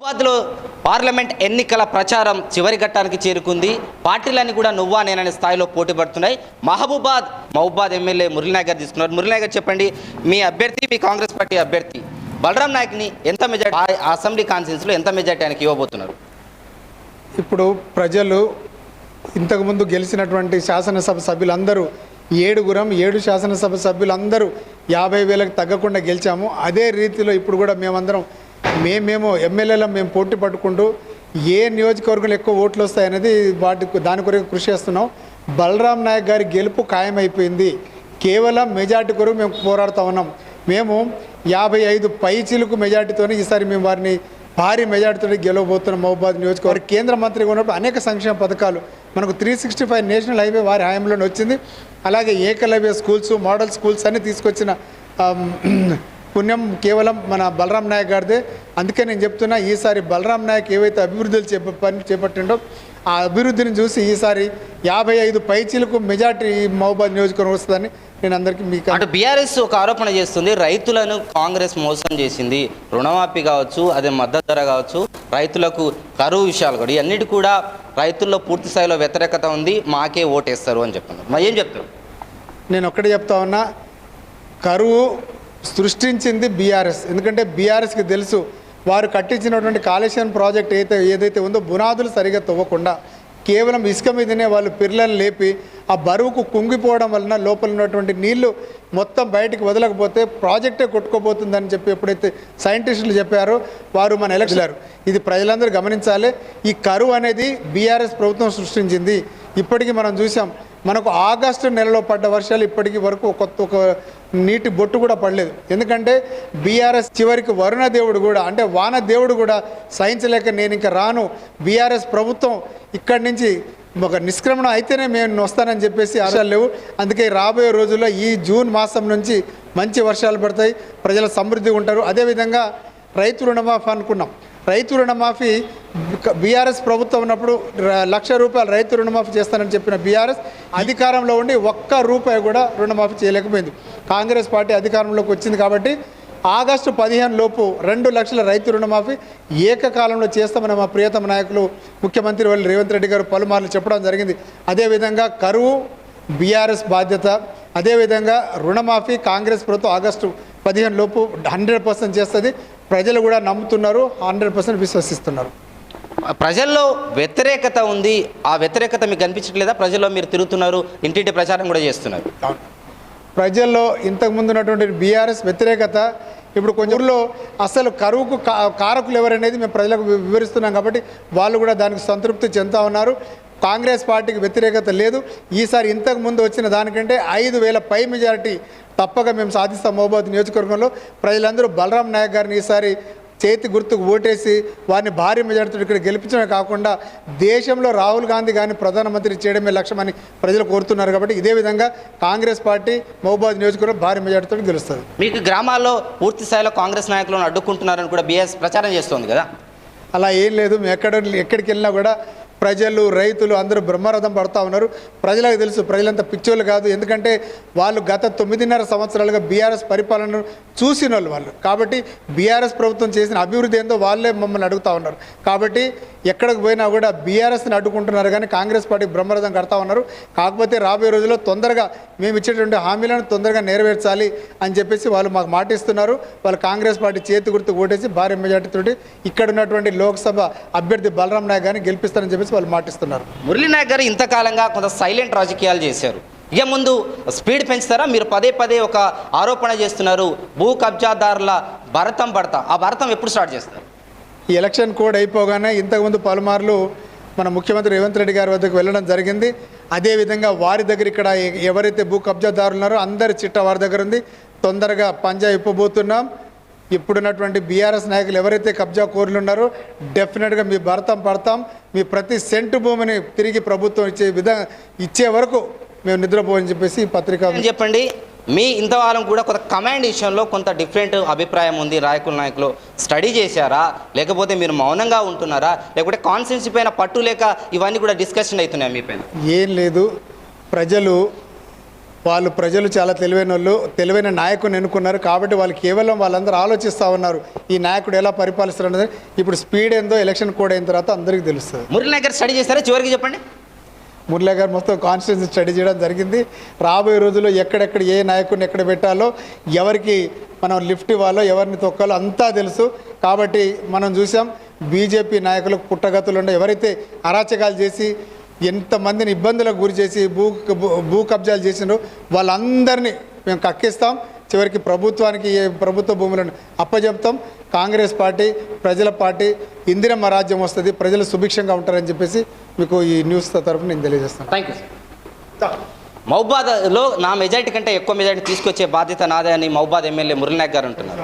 హైదరాబాద్లో పార్లమెంట్ ఎన్నికల ప్రచారం చివరి ఘట్టానికి చేరుకుంది. పార్టీలన్నీ కూడా నువ్వా నేననే స్థాయిలో పోటీ పడుతున్నాయి. మహబూబాద్ మహబూబాద్ ఎమ్మెల్యే మురళీనాయక్ గారు తీసుకున్నారు. మురళీనాయక్ గారు చెప్పండి మీ అభ్యర్థి మీ కాంగ్రెస్ పార్టీ అభ్యర్థి బలరాం నాయక్ని ఎంత మెజార్టీ అసెంబ్లీ కాన్ఫరెన్స్లో ఎంత మెజార్టీ ఆయనకి ఇవ్వబోతున్నారు? ఇప్పుడు ప్రజలు ఇంతకుముందు గెలిచినటువంటి శాసనసభ సభ్యులందరూ ఏడుగురం ఏడు శాసనసభ సభ్యులందరూ యాభై వేలకు తగ్గకుండా గెలిచాము. అదే రీతిలో ఇప్పుడు కూడా మేమందరం మేమేమో ఎమ్మెల్యేల మేము పోటీ పట్టుకుంటూ ఏ నియోజకవర్గంలో ఎక్కువ ఓట్లు వస్తాయనేది వాటి దాని కొరకు కృషి చేస్తున్నాం. బలరాం నాయక్ గారి గెలుపు ఖాయమైపోయింది. కేవలం మెజార్టీ కొరకు మేము పోరాడుతూ ఉన్నాం. మేము యాభై ఐదు పై మెజార్టీతోనే ఈసారి మేము వారిని భారీ మెజార్టీతో గెలవబోతున్నాం మహబాద్ నియోజకవర్గం. కేంద్ర మంత్రిగా ఉన్నప్పుడు అనేక సంక్షేమ పథకాలు. మనకు three sixty five national highway వారి హయాంలోనే వచ్చింది. అలాగే ఏకలవ్య స్కూల్స్ మోడల్ స్కూల్స్ అన్ని తీసుకొచ్చిన పుణ్యం కేవలం మన బలరాం నాయక్ గారిదే. అందుకే నేను చెప్తున్నా ఈసారి బలరాం నాయక్ ఏవైతే అభివృద్ధులు చేప పని చేపట్టిండో ఆ అభివృద్ధిని చూసి ఈసారి యాభై ఐదు పైచీలకు మెజార్టీ మహబాద్ నియోజకవర్గం వస్తుందని నేను అందరికీ మీకు అటు బీఆర్ఎస్ ఒక ఆరోపణ చేస్తుంది రైతులను కాంగ్రెస్ మోసం చేసింది. రుణమాఫీ కావచ్చు అదే మద్దతు ధర కావచ్చు రైతులకు కరువు విషయాలు కూడా. ఇవన్నిటి కూడా రైతుల్లో పూర్తి స్థాయిలో వ్యతిరేకత ఉంది మాకే ఓటేస్తారు అని చెప్తున్నారు. మరి ఏం చెప్తారు? నేను ఒక్కటే చెప్తా ఉన్నా కరువు సృష్టించింది బీఆర్ఎస్. ఎందుకంటే బీఆర్ఎస్కి తెలుసు వారు కట్టించినటువంటి కాళేశ్వరం ప్రాజెక్ట్ అయితే ఏదైతే ఉందో బునాదులు సరిగా తవ్వకుండా కేవలం ఇసుక మీదనే వాళ్ళు పిర్లను లేపి ఆ బరువుకు కుంగిపోవడం వలన లోపల ఉన్నటువంటి నీళ్ళు మొత్తం బయటికి వదలకపోతే ప్రాజెక్టే కొట్టుకోబోతుందని చెప్పి ఎప్పుడైతే సైంటిస్టులు చెప్పారో వారు మన ఎలక్షన్లారు ఇది ప్రజలందరూ గమనించాలి. ఈ కరువు అనేది బీఆర్ఎస్ ప్రభుత్వం సృష్టించింది. ఇప్పటికీ మనం చూసాం మనకు ఆగస్టు నెలలో పడ్డ వర్షాలు ఇప్పటికి వరకు కొత్త ఒక నీటి బొట్టు కూడా పడలేదు. ఎందుకంటే బీఆర్ఎస్ చివరికి వరుణ దేవుడు కూడా అంటే వాన దేవుడు కూడా సహించలేక నేను ఇంకా రాను. బీఆర్ఎస్ ప్రభుత్వం ఇక్కడి నుంచి ఒక నిష్క్రమణ అయితేనే మేము వస్తానని చెప్పేసి ఆశలు లేవు. అందుకే రాబోయే రోజుల్లో ఈ జూన్ మాసం నుంచి మంచి వర్షాలు పడతాయి. ప్రజల సమృద్ధి ఉంటారు. అదేవిధంగా రైతు రుణమాఫీ అనుకున్నాం. రైతు రుణమాఫీ బీఆర్ఎస్ ప్రభుత్వం ఉన్నప్పుడు లక్ష రూపాయలు రైతు రుణమాఫీ చేస్తానని చెప్పిన బీఆర్ఎస్ అధికారంలో ఉండి ఒక్క రూపాయి కూడా రుణమాఫీ చేయలేకపోయింది. కాంగ్రెస్ పార్టీ అధికారంలోకి వచ్చింది కాబట్టి ఆగస్టు పదిహేను లోపు రెండు లక్షల రైతు రుణమాఫీ ఏకకాలంలో చేస్తామని మా ప్రియతమ నాయకులు ముఖ్యమంత్రి వాళ్ళు రేవంత్ రెడ్డి గారు పలుమార్లు చెప్పడం జరిగింది. అదేవిధంగా కరువు బీఆర్ఎస్ బాధ్యత అదేవిధంగా రుణమాఫీ కాంగ్రెస్ ప్రభుత్వం ఆగస్టు పదిహేను లోపు హండ్రెడ్ పర్సెంట్ చేస్తుంది. ప్రజలు కూడా నమ్ముతున్నారు హండ్రెడ్ పర్సెంట్ విశ్వసిస్తున్నారు. ప్రజల్లో వ్యతిరేకత ఉంది ఆ వ్యతిరేకత మీకు కనిపించట్లేదా? ప్రజల్లో మీరు తిరుగుతున్నారు ఇంటింటి ప్రచారం కూడా చేస్తున్నారు. ప్రజల్లో ఇంతకుముందు ఉన్నటువంటి బీఆర్ఎస్ వ్యతిరేకత ఇప్పుడు కొంచెం ఊర్లో అసలు కరువుకు కారకులు ఎవరనేది మేము ప్రజలకు వివరిస్తున్నాం కాబట్టి వాళ్ళు కూడా దానికి సంతృప్తి చెందుతా ఉన్నారు. కాంగ్రెస్ పార్టీకి వ్యతిరేకత లేదు. ఈసారి ఇంతకు ముందు వచ్చిన దానికంటే ఐదు వేల పై మెజారిటీ తప్పక మేము సాధిస్తాం మహబాద్ నియోజకవర్గంలో. ప్రజలందరూ బలరాం నాయక్ గారిని ఈసారి చేతి గుర్తుకు ఓటేసి వారిని భారీ మెజార్టీతో ఇక్కడ గెలిపించడమే కాకుండా దేశంలో రాహుల్ గాంధీ గారిని ప్రధానమంత్రి చేయడమే లక్ష్యమని ప్రజలు కోరుతున్నారు కాబట్టి ఇదే విధంగా కాంగ్రెస్ పార్టీ మహబాద్ నియోజకవర్గం భారీ మెజార్టీతో గెలుస్తుంది. మీకు గ్రామాల్లో పూర్తి స్థాయిలో కాంగ్రెస్ నాయకులను అడ్డుకుంటున్నారని కూడా బీఎస్ ప్రచారం చేస్తోంది కదా? అలా ఏం లేదు. మేము ఎక్కడ ఎక్కడికి వెళ్ళినా కూడా ప్రజలు రైతులు అందరూ బ్రహ్మరథం పడుతూ ఉన్నారు. ప్రజలకు తెలుసు ప్రజలంతా పిచ్చోళ్ళు కాదు. ఎందుకంటే వాళ్ళు గత తొమ్మిదిన్నర సంవత్సరాలుగా బీఆర్ఎస్ పరిపాలనను చూసిన వాళ్ళు. వాళ్ళు కాబట్టి బీఆర్ఎస్ ప్రభుత్వం చేసిన అభివృద్ధి ఏందో వాళ్ళే మమ్మల్ని అడుగుతూ ఉన్నారు. కాబట్టి ఎక్కడికి పోయినా కూడా బీఆర్ఎస్ని అడ్డుకుంటున్నారు కానీ కాంగ్రెస్ పార్టీ బ్రహ్మరథం కడతా ఉన్నారు. కాకపోతే రాబోయే రోజుల్లో తొందరగా మేము ఇచ్చేటువంటి హామీలను తొందరగా నెరవేర్చాలి అని చెప్పేసి వాళ్ళు మాకు మాటిస్తున్నారు. వాళ్ళు కాంగ్రెస్ పార్టీ చేతి గుర్తు ఓటేసి భారీ మెజార్టీతోటి ఇక్కడ ఉన్నటువంటి లోక్సభ అభ్యర్థి బలరాం నాయక్ గారిని గెలిపిస్తారని చెప్పేసి వాళ్ళు మాటిస్తున్నారు. మురళీ నాయక్ గారు ఇంతకాలంగా కొంత సైలెంట్ రాజకీయాలు చేశారు. ఇక ముందు స్పీడ్ పెంచుతారా? మీరు పదే పదే ఒక ఆరోపణ చేస్తున్నారు. భూ కబ్జాదారుల భరతం పడతా. ఆ భరతం ఎప్పుడు స్టార్ట్ చేస్తారు? ఈ ఎలక్షన్ కోడ్ అయిపోగానే ఇంతకుముందు పలుమార్లు మన ముఖ్యమంత్రి రేవంత్ రెడ్డి గారి వద్దకు వెళ్ళడం జరిగింది. అదేవిధంగా వారి దగ్గర ఇక్కడ ఎవరైతే భూ కబ్జాదారులు ఉన్నారో అందరి చిట్ట వారి దగ్గర ఉంది. తొందరగా పంజా ఇప్పబోతున్నాం. ఇప్పుడున్నటువంటి బీఆర్ఎస్ నాయకులు ఎవరైతే కబ్జా కోరులు ఉన్నారో డెఫినెట్గా మీ భరతం పడతాం. మీ ప్రతి సెంటు భూమిని తిరిగి ప్రభుత్వం ఇచ్చే విధంగా ఇచ్చే వరకు మేము నిద్రపోవని చెప్పేసి ఈ పత్రిక చెప్పండి? మీ ఇంతకాలం కూడా కొంత కమాండ్ విషయంలో కొంత డిఫరెంట్ అభిప్రాయం ఉంది. రాయకుల నాయకులు స్టడీ చేశారా? లేకపోతే మీరు మౌనంగా ఉంటున్నారా? లేకపోతే కాన్సెన్సీ పైన పట్టు లేక ఇవన్నీ కూడా డిస్కషన్ అవుతున్నాయి మీ పైన? ఏం లేదు. ప్రజలు వాళ్ళు ప్రజలు చాలా తెలివైన వాళ్ళు తెలివైన నాయకుని ఎన్నుకున్నారు కాబట్టి వాళ్ళు కేవలం వాళ్ళందరూ ఆలోచిస్తూ ఉన్నారు ఈ నాయకుడు ఎలా పరిపాలిస్తారు అనేది ఇప్పుడు స్పీడ్ ఏందో ఎలక్షన్ కోడ్ అయిన తర్వాత అందరికీ తెలుస్తుంది. మురళీనగర్ స్టడీ చేస్తారా? చివరికి చెప్పండి. మురళీ గారు మొత్తం కాన్స్టిట్యూన్సీ స్టడీ చేయడం జరిగింది. రాబోయే రోజుల్లో ఎక్కడెక్కడ ఏ నాయకుడిని ఎక్కడ పెట్టాలో ఎవరికి మనం లిఫ్ట్ ఇవ్వాలో ఎవరిని తొక్కాలో అంతా తెలుసు. కాబట్టి మనం చూసాం బీజేపీ నాయకులకు పుట్టగతులు ఉండే ఎవరైతే అరాచకాలు చేసి ఎంతమందిని ఇబ్బందులకు గురి చేసి భూ భూ- కబ్జాలు చేసినారు వాళ్ళందరినీ మేము కక్కిస్తాం. చివరికి ప్రభుత్వానికి ప్రభుత్వ భూములను అప్పజెప్తాం. కాంగ్రెస్ పార్టీ ప్రజల పార్టీ ఇందిరమ్మ రాజ్యం వస్తుంది ప్రజలు సుభిక్షంగా ఉంటారని చెప్పేసి మీకు ఈ న్యూస్ తరఫున నేను తెలియజేస్తాను. థ్యాంక్ యూ మహబాద్లో నా మెజార్టీ కంటే ఎక్కువ మెజార్టీ తీసుకొచ్చే బాధ్యత నాదే అని మౌబాద్ ఎమ్మెల్యే మురళినాయక్ గారు అంటున్నారు.